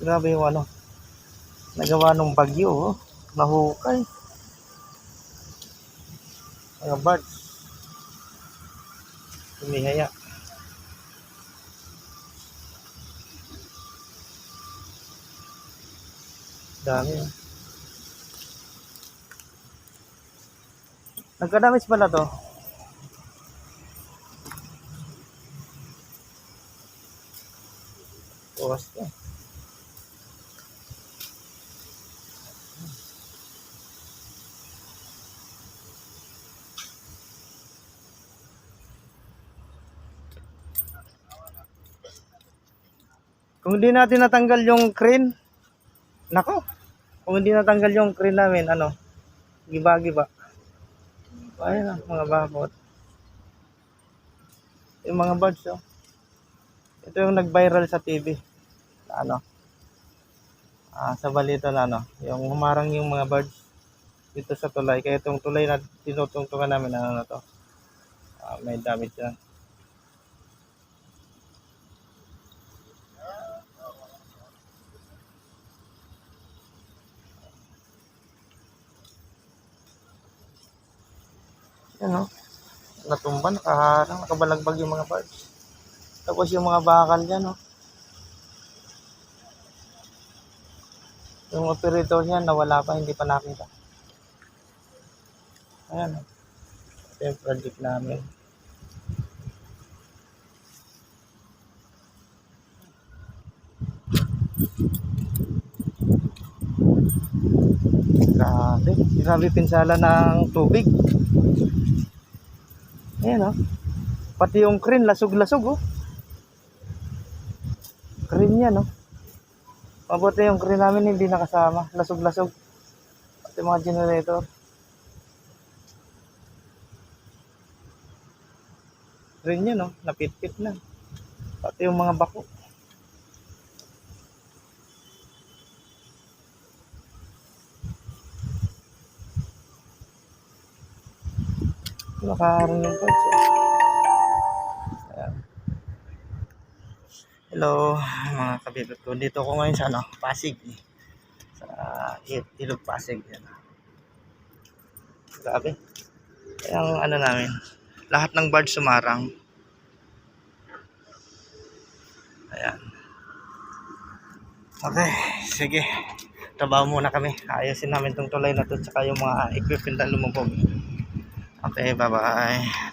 Grabe yung ano. Nagawa ng bagyo, oh. Nahukay. Mga birds. Humihaya. Dami. oh. Nagkadamis pala to. Tuwas to. Kung hindi natin natanggal yung crane, nako, kung hindi natanggal yung crane namin, ano, giba-giba. Ayun na, mga bakot. Yung mga birds, oh. Ito yung nag-viral sa TV. Ano? Ah, sa balita na ano, yung humarang yung mga birds dito sa tulay. Kaya itong tulay na tinutungtungan namin, ano to, ah, may damage yan. Yan oh. Natumba, nakaharang, nakabalagbag yung mga birds. Tapos yung mga bakal dyan oh. Yung operator niya nawala pa, hindi pa nakita. Ayan oh. Ito yung project namin. Grabe. Grabe pinsala ng tubig. Ayan oh. Pati yung crane, lasog-lasog oh. Crane yan oh. Mabuti yung crane namin hindi nakasama. Lasog-lasog. Pati mga generator. Crane yan oh. Napit-pit na. Pati yung mga bako. Nakaharang yung parts. Ayan. Hello mga kabibot ko. Dito ko ngayon sa ano, Pasig. eh. Sa Il- Ilog Pasig. Yan. Grabe. Yung ano namin. Lahat ng birds sumarang. Ayan. Okay, sige. Trabaho muna kami. Ayusin namin tong tulay na to tsaka yung mga equipment na lumubog. Okay, bye-bye.